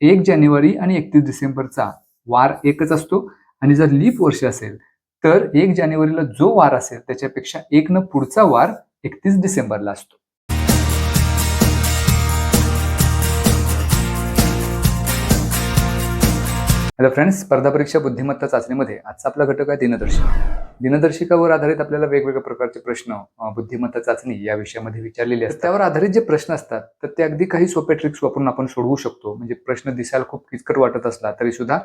एक जानेवारी आणि एकतीस डिसेंबरचा वार एकच असतो. आणि जर लीप वर्ष असेल तर एक जानेवारीला जो वार असेल त्याच्यापेक्षा एक न पुढचा वार एकतीस डिसेंबरला असतो. हॅलो फ्रेंड्स स्पर्धा परीक्षा बुद्धिमत्ता चाचणीमध्ये आजचा आपला घटक आहे दिनदर्शिका. दिनदर्शिकावर आधारित आपल्याला वेगवेगळ्या प्रकारचे प्रश्न बुद्धिमत्ता चाचणी या विषयामध्ये विचारलेले असतात. त्यावर आधारित जे प्रश्न असतात तर ते अगदी काही सोपे ट्रिक्स वापरून आपण सोडवू शकतो. म्हणजे प्रश्न दिसायला खूप किचकट वाटत असला तरी सुद्धा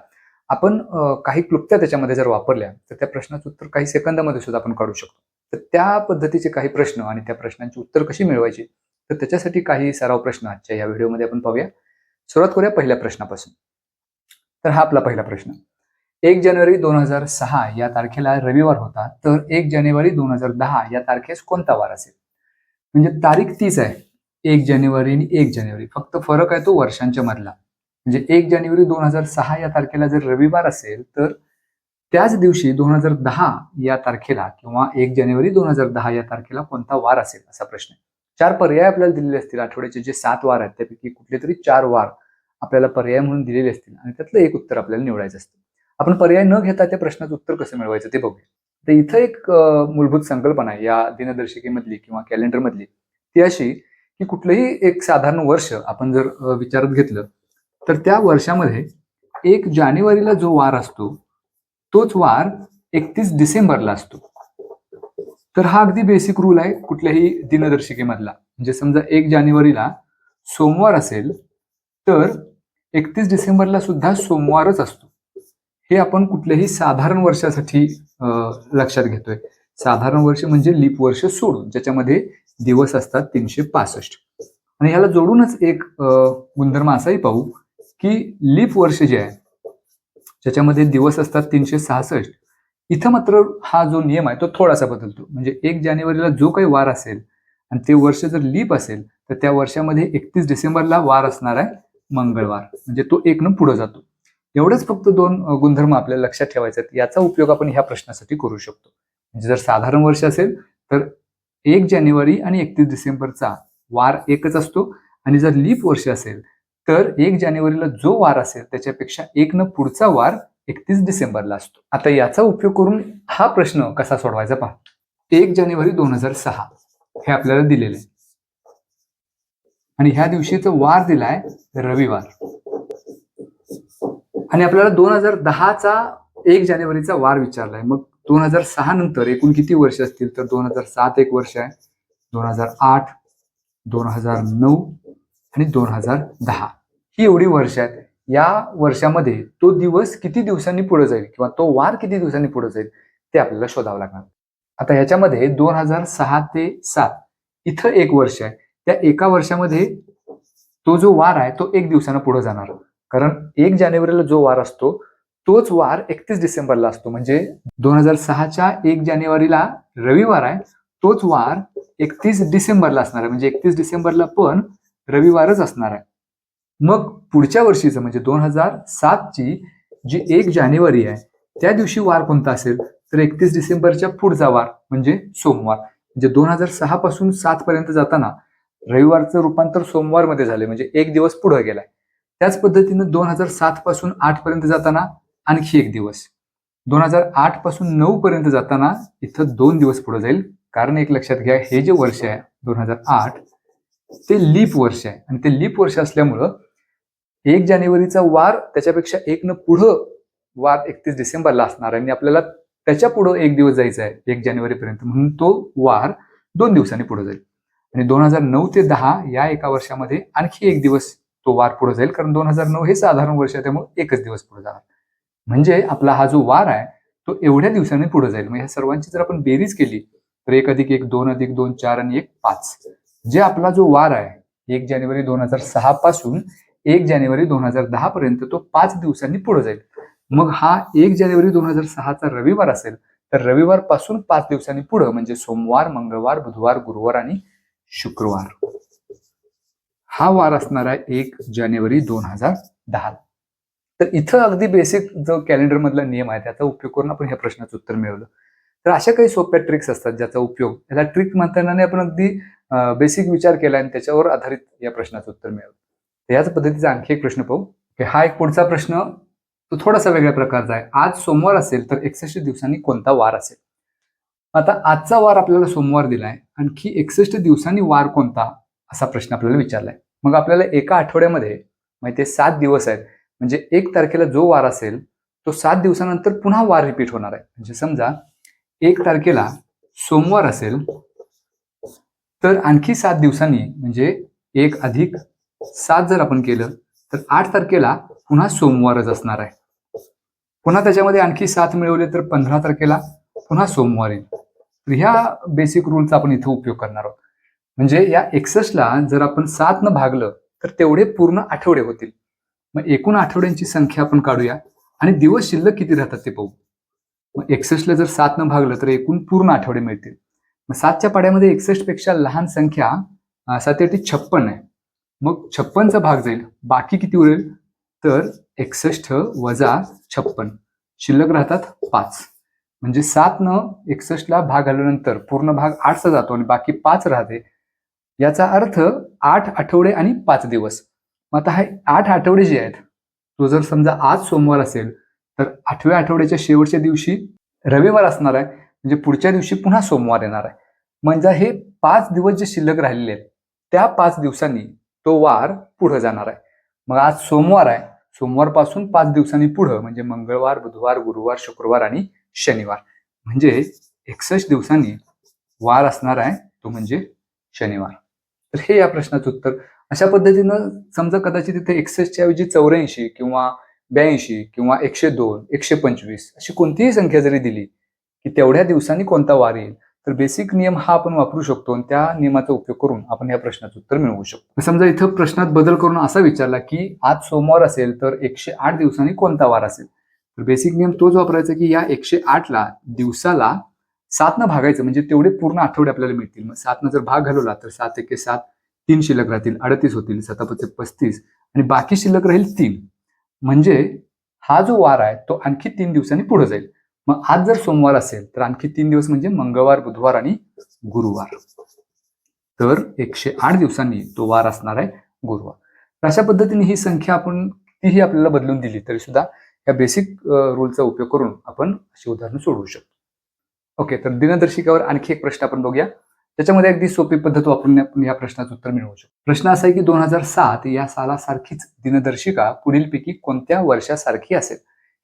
आपण काही क्लुप्त्या त्याच्यामध्ये जर वापरल्या तर त्या प्रश्नाचं उत्तर काही सेकंदामध्ये सुद्धा आपण काढू शकतो. तर त्या पद्धतीचे काही प्रश्न आणि त्या प्रश्नांची उत्तर कशी मिळवायची तर त्याच्यासाठी काही सराव प्रश्न आजच्या या व्हिडिओमध्ये आपण पाहूया. सुरुवात करूया पहिल्या प्रश्नापासून. तर हा आपला पहिला प्रश्न. एक जानेवारी दोन हजार सहा या तारखेला रविवार होता तर एक जानेवारी दोन हजार दहा या तारखेस कोणता वार असेल? म्हणजे तारीख तीच आहे. एक जानेवारी आणि एक जानेवारी. फक्त फरक आहे तो वर्षांच्या मधला. म्हणजे एक जानेवारी दोन हजार सहा या तारखेला जर रविवार असेल तर त्याच दिवशी दोन हजार दहा या तारखेला किंवा एक जानेवारी दोन हजार दहा या तारखेला कोणता वार असेल? असा प्रश्न आहे. चार पर्याय आपल्याला दिलेले असतील आठवड्याचे जे सात वार आहेत त्यापैकी कुठले तरी चार वार आपल्याला पर्याय म्हणून दिलेले असतील आणि त्यातलं एक उत्तर आपल्याला निवडायचं असतं. आपण पर्याय न घेता त्या प्रश्नाचं उत्तर कसं मिळवायचं ते बघूया. तर इथं एक मूलभूत संकल्पना आहे या दिनदर्शिकेमधली किंवा कॅलेंडरमधली. ती अशी की कुठलंही एक साधारण वर्ष आपण जर विचारत विचारात घेतलं तर त्या वर्षामध्ये एक जानेवारीला जो वार असतो तोच वार एकतीस डिसेंबरला असतो. तर हा अगदी बेसिक रूल आहे कुठल्याही दिनदर्शिकेमधला. म्हणजे समजा एक जानेवारीला सोमवार असेल तर एकतीस डिसेंबरला सुद्धा सोमवारच असतो. हे आपण कुठल्याही साधारण वर्षासाठी लक्षात घेतोय. साधारण वर्ष म्हणजे लीप वर्ष सोडून ज्याच्यामध्ये दिवस असतात तीनशे पासष्ट. आणि ह्याला जोडूनच एक गुणधर्म असाही पाहू की लीप वर्ष जे आहे ज्याच्यामध्ये दिवस असतात तीनशे सहासष्ट इथं मात्र हा जो नियम आहे तो थोडासा बदलतो. म्हणजे एक जानेवारीला जो काही वार असेल आणि ते वर्ष जर लीप असेल तर त्या वर्षामध्ये एकतीस डिसेंबरला वार असणार आहे. मंगळवार. म्हणजे तो एक न पुढे जातो. एवढंच फक्त दोन गुणधर्म आपल्याला लक्षात ठेवायचे आहेत. याचा उपयोग आपण ह्या प्रश्नासाठी करू शकतो. म्हणजे जर साधारण वर्ष असेल तर एक जानेवारी आणि एकतीस डिसेंबरचा वार एकच असतो. आणि जर लीप वर्ष असेल तर एक जानेवारीला जो वार असेल त्याच्यापेक्षा एक न पुढचा वार एकतीस डिसेंबरला असतो. आता याचा उपयोग करून हा प्रश्न कसा सोडवायचा पहा. एक जानेवारी दोन हजार सहा हे आपल्याला दिलेलं आहे. आणि ह्या दिवशीचा वार दिलाय रविवार. आणि आपल्याला दोन हजार दहाचा एक जानेवारीचा वार विचारलाय. मग दोन हजार सहा नंतर एकूण किती वर्ष असतील? तर दोन हजार सात एक वर्ष आहे. दोन हजार आठ दोन हजार नऊ आणि दोन हजार दहा. ही एवढी वर्ष आहेत. या वर्षामध्ये तो दिवस किती दिवसांनी पुढे जाईल? किंवा तो वार किती दिवसांनी पुढे जाईल? ते आपल्याला शोधावं लागणार. आता ह्याच्यामध्ये दोन हजार सहा ते सात इथं एक वर्ष आहे. त्या एका वर्षामध्ये तो जो वार आहे तो एक दिवसानं पुढे जाणार. कारण एक जानेवारीला जो वार असतो तोच वार एकतीस डिसेंबरला असतो. म्हणजे दोन हजार सहाच्या एक जानेवारीला रविवार आहे तोच वार एकतीस डिसेंबरला असणार आहे. म्हणजे एकतीस डिसेंबरला पण रविवारच असणार आहे. मग पुढच्या वर्षीचं म्हणजे दोन हजार सातची जी एक जानेवारी आहे त्या दिवशी वार कोणता असेल? तर एकतीस डिसेंबरच्या पुढचा वार म्हणजे सोमवार. म्हणजे दोन हजार सहा पासून सात पर्यंत जाताना रविवारचं रूपांतर सोमवारमध्ये झालं म्हणजे एक दिवस पुढे गेलाय. त्याच पद्धतीनं दोन हजार सात पासून आठ पर्यंत जाताना आणखी एक दिवस. दोन हजार आठपासून नऊ पर्यंत जाताना इथं दोन दिवस पुढे जाईल. कारण एक लक्षात घ्या हे जे वर्ष आहे दोन हजार आठ ते लीप वर्ष आहे. आणि ते लीप वर्ष असल्यामुळं एक जानेवारीचा वार त्याच्यापेक्षा एक न पुढं वार एकतीस डिसेंबरला असणार आणि आपल्याला त्याच्या पुढं एक दिवस जायचा आहे एक जानेवारीपर्यंत. म्हणून तो वार दोन दिवसांनी पुढे जाईल. आणि दोन हजार नऊ ते दहा या एका वर्षामध्ये आणखी एक दिवस तो वार पुढे जाईल. कारण दोन हजार नऊ हे साधारण वर्ष आहे त्यामुळे एकच दिवस पुढे जाणार. म्हणजे आपला हा जो वार आहे तो एवढ्या दिवसांनी पुढे जाईल. मग ह्या सर्वांची जर आपण बेरीज केली तर एक अधिक एक दोन अधिक दोन चार आणि एक पाच. जे आपला जो वार आहे एक जानेवारी दोन हजार सहा पासून एक जानेवारी दोन हजार दहा पर्यंत तो पाच दिवसांनी पुढे जाईल. मग हा एक जानेवारी दोन हजार सहाचा रविवार असेल तर रविवारपासून पाच दिवसांनी पुढं म्हणजे सोमवार मंगळवार बुधवार गुरुवार आणि शुक्रवार. हा वार असणार आहे एक जानेवारी दोन हजार दहा. तर इथं अगदी बेसिक जो कॅलेंडर मधला नियम आहे त्याचा उपयोग करून आपण ह्या प्रश्नाचं उत्तर मिळवलं. तर अशा काही सोप्या ट्रिक्स असतात ज्याचा उपयोग याला ट्रिक म्हणताना आपण अगदी बेसिक विचार केला आणि त्याच्यावर आधारित या प्रश्नाचं उत्तर मिळवलं. तर याच पद्धतीचा आणखी एक प्रश्न पाहू. की हा एक पुढचा प्रश्न तो थोडासा वेगळ्या प्रकारचा आहे. आज सोमवार असेल तर एकसष्ट दिवसांनी कोणता वार असेल? आता आजचा वार आपल्याला सोमवार दिलाय. आणखी एकसष्ट दिवसांनी वार कोणता? असा प्रश्न आपल्याला विचारलाय. मग आपल्याला एका आठवड्यामध्ये म्हणजे माहिती आहे सात दिवस आहेत म्हणजे एक तारखेला जो वार असेल तो सात दिवसानंतर पुन्हा वार रिपीट होणार आहे. म्हणजे समजा एक तारखेला सोमवार असेल तर आणखी सात दिवसांनी म्हणजे एक अधिक सात जर आपण केलं तर आठ तारखेला पुन्हा सोमवारच असणार आहे. पुन्हा त्याच्यामध्ये आणखी सात मिळवले तर पंधरा तारखेला पुन्हा सोमवारी. तर ह्या बेसिक रूलचा आपण इथं उपयोग करणार आहोत. म्हणजे या एकसष्टला जर आपण सात न भागलं तर तेवढे पूर्ण आठवडे होतील. मग एकूण आठवड्यांची संख्या आपण काढूया. आणि दिवस शिल्लक किती राहतात ते पाहू. मग एकसष्टला जर सात न भागलं तर एकूण पूर्ण आठवडे मिळतील. मग सातच्या पाड्यामध्ये एकसष्टपेक्षा लहान संख्या अं, सात छप्पन आहे. मग छप्पनचा भाग जाईल. बाकी किती उरेल? तर एकसष्ट वजा छप्पन. शिल्लक राहतात पाच. म्हणजे सात न एकसष्टला भाग आल्यानंतर पूर्ण भाग आठचा जातो आणि बाकी पाच राहते. याचा अर्थ आठ आठवडे आणि पाच दिवस. मग आता हे आठ आठवडे जे आहेत तो जर समजा आज सोमवार असेल तर आठव्या आठवड्याच्या शेवटच्या दिवशी रविवार असणार आहे म्हणजे पुढच्या दिवशी पुन्हा सोमवार येणार आहे. म्हणजे हे पाच दिवस जे शिल्लक राहिलेले आहेत त्या पाच दिवसांनी तो वार पुढं जाणार आहे. मग आज सोमवार आहे सोमवारपासून पाच दिवसांनी पुढं म्हणजे मंगळवार बुधवार गुरुवार शुक्रवार आणि शनिवार. म्हणजे एकसष्ट दिवसांनी वार असणार आहे तो म्हणजे शनिवार. तर हे या प्रश्नाचं उत्तर. अशा पद्धतीनं समजा कदाचित इथे एकसष्टच्या ऐवजी चौऱ्याऐंशी किंवा ब्याऐंशी किंवा एकशे दोन एकशे पंचवीस अशी कोणतीही संख्या जरी दिली की तेवढ्या दिवसांनी कोणता वार येईल तर बेसिक नियम हा आपण वापरू शकतो आणि त्या नियमाचा उपयोग करून आपण या प्रश्नाचं उत्तर मिळवू शकतो. समजा इथं प्रश्नात बदल करून असा विचारला की आज सोमवार असेल तर एकशे आठ दिवसांनी कोणता वार असेल? तर बेसिक नियम तोच वापरायचा की या एकशे आठला दिवसाला सातनं भागायचं म्हणजे तेवढे पूर्ण आठवडे आपल्याला मिळतील. मग सातनं जर भाग घालवला तर सात एके सात तीन शिल्लक राहतील अडतीस होतील सतापचे पस्तीस आणि बाकी शिल्लक राहील तीन. म्हणजे हा जो वार आहे तो आणखी तीन दिवसांनी पुढे जाईल. मग आज जर सोमवार असेल तर आणखी तीन दिवस म्हणजे मंगळवार बुधवार आणि गुरुवार. तर एकशे आठ दिवसांनी तो वार असणार आहे गुरुवार. तर अशा पद्धतीने ही संख्या आपण तीही आपल्याला बदलून दिली तरी सुद्धा या बेसिक रूलचा उपयोग करून आपण अशी उदाहरणं सोडवू शकतो. ओके तर दिनदर्शिकावर आणखी एक प्रश्न आपण बघूया. त्याच्यामध्ये अगदी सोपी पद्धत वापरून आपण या प्रश्नाचं उत्तर मिळवू शकतो. प्रश्न असा आहे की दोन हजार सात या सालासारखीच दिनदर्शिका पुढीलपैकी कोणत्या वर्षासारखी असेल?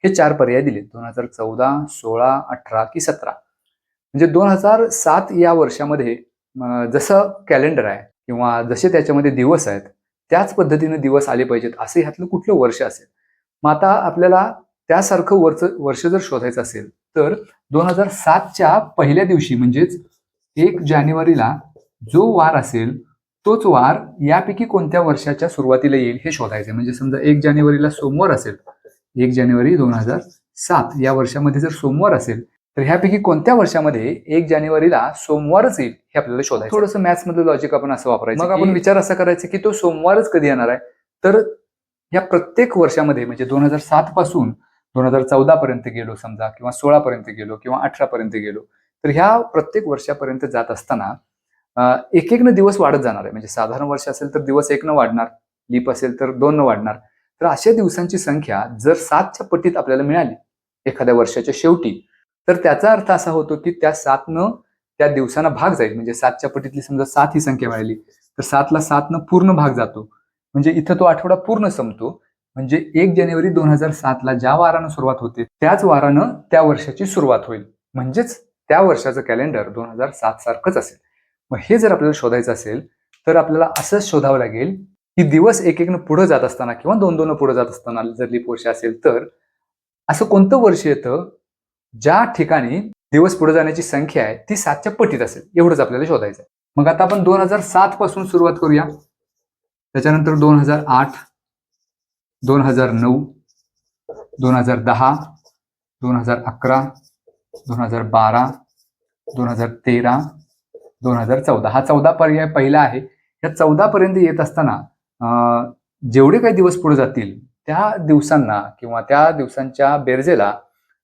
हे चार पर्याय दिले दोन हजार चौदा सोळा अठरा की सतरा. म्हणजे दोन हजार सात या वर्षामध्ये जसं कॅलेंडर आहे किंवा जसे त्याच्यामध्ये दिवस आहेत त्याच पद्धतीने दिवस आले पाहिजेत. असे ह्यातलं कुठलं वर्ष असेल? मग आता आपल्याला त्यासारखं वर्ष वर्ष जर शोधायचं असेल तर दोन हजार सातच्या पहिल्या दिवशी म्हणजेच एक जानेवारीला जो वार असेल तोच वार यापैकी कोणत्या वर्षाच्या सुरुवातीला येईल हे शोधायचं म्हणजे समजा एक जानेवारीला सोमवार असेल एक जानेवारी दोन हजार सात या वर्षामध्ये जर सोमवार असेल तर ह्यापैकी कोणत्या वर्षामध्ये एक जानेवारीला सोमवारच येईल हे आपल्याला शोधायचं थोडंसं मॅथ्स मधलं लॉजिक आपण असं वापरायचं मग आपण विचार असा करायचा की तो सोमवारच कधी येणार आहे? तर ह्या प्रत्येक वर्षामध्ये म्हणजे दोन हजार सात पासून दोन हजार चौदा पर्यंत गेलो समजा किंवा सोळा पर्यंत गेलो किंवा अठरा पर्यंत गेलो तर ह्या प्रत्येक वर्षापर्यंत जात असताना एक एक न दिवस वाढत जाणार आहे. म्हणजे साधारण वर्ष असेल तर दिवस एक न वाढणार लीप असेल तर दोन न वाढणार. तर अशा दिवसांची संख्या जर सातच्या पटीत आपल्याला मिळाली एखाद्या वर्षाच्या शेवटी तर त्याचा अर्थ असा होतो की त्या सातनं त्या दिवसांना भाग जाईल. म्हणजे सातच्या पटीतली समजा सात ही संख्या मिळाली तर सातला सातनं पूर्ण भाग जातो. म्हणजे इथं तो आठवडा पूर्ण संपतो. म्हणजे एक जानेवारी दोन हजार सातला ज्या वारानं सुरुवात होते त्याच वारानं त्या वर्षाची सुरुवात होईल. म्हणजेच त्या वर्षाचं कॅलेंडर दोन हजार सात सारखंच असेल. मग हे जर आपल्याला शोधायचं असेल तर आपल्याला असंच शोधावं लागेल की दिवस एक एकनं पुढे जात असताना किंवा दोन दोन पुढे जात असताना जर लिप वर्ष असेल तर असं कोणतं वर्ष येतं ज्या ठिकाणी दिवस पुढे जाण्याची संख्या आहे ती सातच्या पटीत असेल? एवढंच आपल्याला शोधायचं आहे. मग आता आपण दोन हजार सात पासून सुरुवात करूया. त्याच्यानंतर दोन हजार आठ दोन हजार नऊ दोन हजार दहा दोन हजार अकरा दोन हजार बारा दोन हजार तेरा दोन हजार चौदा हा चौदा पर्याय पहिला आहे या चौदा पर्यंत येत असताना जेवढे काही दिवस पुढे जातील त्या दिवसांना किंवा त्या दिवसांच्या बेरजेला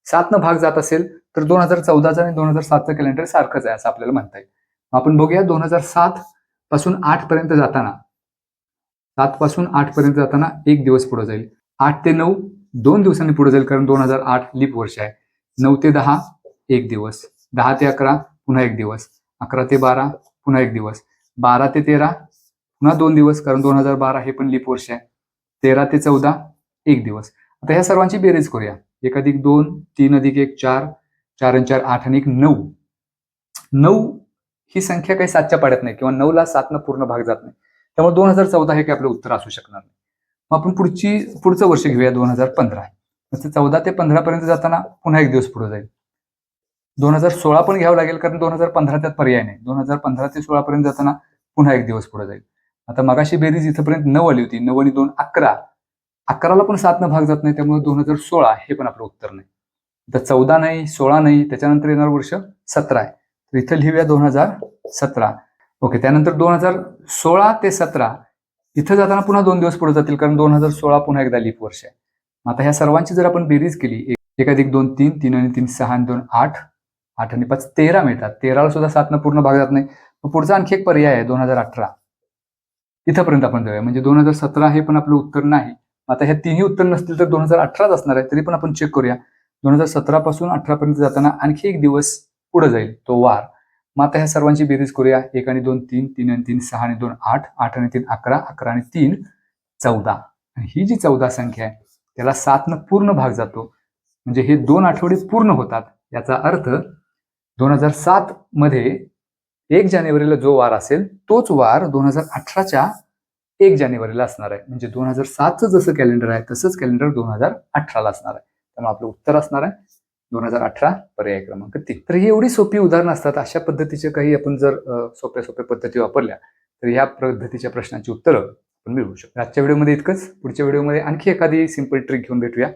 सातनं भाग जात असेल तर दोन हजार चौदाचा आणि दोन हजार सातचं कॅलेंडर सारखंच आहे असं आपल्याला म्हणता येईल आपण बघूया दोन हजार सात पासून आठ पर्यंत जाताना सात पासून आठ पर्यंत जाताना एक दिवस पुढे जाईल. आठ ते नऊ दोन दिवसांनी पुढे जाईल कारण दोन हजार आठ लीप वर्ष आहे. नऊ ते दहा एक दिवस. दहा ते अकरा पुन्हा एक दिवस. अकरा ते बारा पुन्हा एक दिवस. बारा ते तेरा पुन्हा दोन दिवस कारण दोन हजार बारा हे पण लीप वर्ष आहे. तेरा ते चौदा एक दिवस. आता ह्या सर्वांची बेरीज करूया. एक अधिक दोन तीन अधिक एक चार. चार आणि चार आठ आणि एक नऊ. नऊ ही संख्या काही सातच्या पाड्यात नाही किंवा नऊला सातनं पूर्ण भाग जात नाही. त्यामुळे दोन हजार चौदा हे काही आपलं उत्तर असू शकणार नाही. मग आपण पुढची पुढचं वर्ष घेऊया दोन हजार पंधरा. चौदा ते पंधरा पर्यंत जाताना पुन्हा एक दिवस पुढे जाईल. दोन हजार सोळा पण घ्यावं लागेल कारण दोन हजार पंधरा त्यात पर्याय नाही. दोन हजार पंधरा ते सोळा पर्यंत जाताना पुन्हा एक दिवस पुढे जाईल. आता मगाशी बेरीज इथंपर्यंत नऊ आली होती नऊ आणि दोन अकरा. अकराला पण सातनं भाग जात नाही त्यामुळे दोन हजार सोळा हे पण आपलं उत्तर नाही. तर चौदा नाही सोळा नाही त्याच्यानंतर येणार वर्ष सतरा आहे. तर इथं लिहूया दोन हजार सतरा. ओके त्यानंतर दोन हजार सोळा ते सतरा इथं जाताना पुन्हा दोन दिवस पुढे जातील कारण दोन हजार सोळा पुन्हा एकदा लीप वर्ष आहे. आता ह्या सर्वांची जर आपण बेरीज केली एक- एक अधिक दोन तीन तीन आणि तीन सहा आणि दोन आठ आठ आणि पाच तेरा मिळतात. तेराला सुद्धा सातनं पूर्ण भाग जात नाही. मग पुढचा आणखी एक पर्याय आहे दोन हजार अठरा. इथंपर्यंत आपण जाऊया. म्हणजे दोन हजार सतरा हे पण आपलं उत्तर नाही. आता ह्या तिन्ही उत्तर नसतील तर दोन हजार अठराच असणार आहे तरी पण आपण चेक करूया. दोन हजार सतरा पासून अठरा पर्यंत जाताना आणखी एक दिवस पुढे जाईल तो वार. मग आता ह्या सर्वांची बेरीज करूया. एक आणि दोन तीन तीन आणि तीन सहा आणि दोन आठ आठ आणि तीन अकरा अकरा आणि तीन चौदा. ही जी चौदा संख्या आहे त्याला सातनं पूर्ण भाग जातो. म्हणजे हे दोन आठवडे पूर्ण होतात. याचा अर्थ दोन हजार सात मध्ये एक जानेवारीला जो वार असेल तोच वार दोन हजार अठराच्या एक जानेवारीला असणार आहे. म्हणजे दोन हजार सातचं जसं कॅलेंडर आहे तसंच कॅलेंडर दोन हजार अठराला असणार आहे. त्यामुळे आपलं उत्तर असणार आहे. दोन हजार अठरा पर्याय क्रमांक तीन. तर ही एवढी सोपी उदाहरणं असतात. अशा पद्धतीचे काही आपण जर सोप्या सोप्या पद्धती वापरल्या तर ह्या पद्धतीच्या प्रश्नांची उत्तरं आपण मिळवू शकतो. आजच्या व्हिडिओमध्ये इतकंच. पुढच्या व्हिडिओमध्ये आणखी एखादी सिंपल ट्रिक घेऊन भेटूया.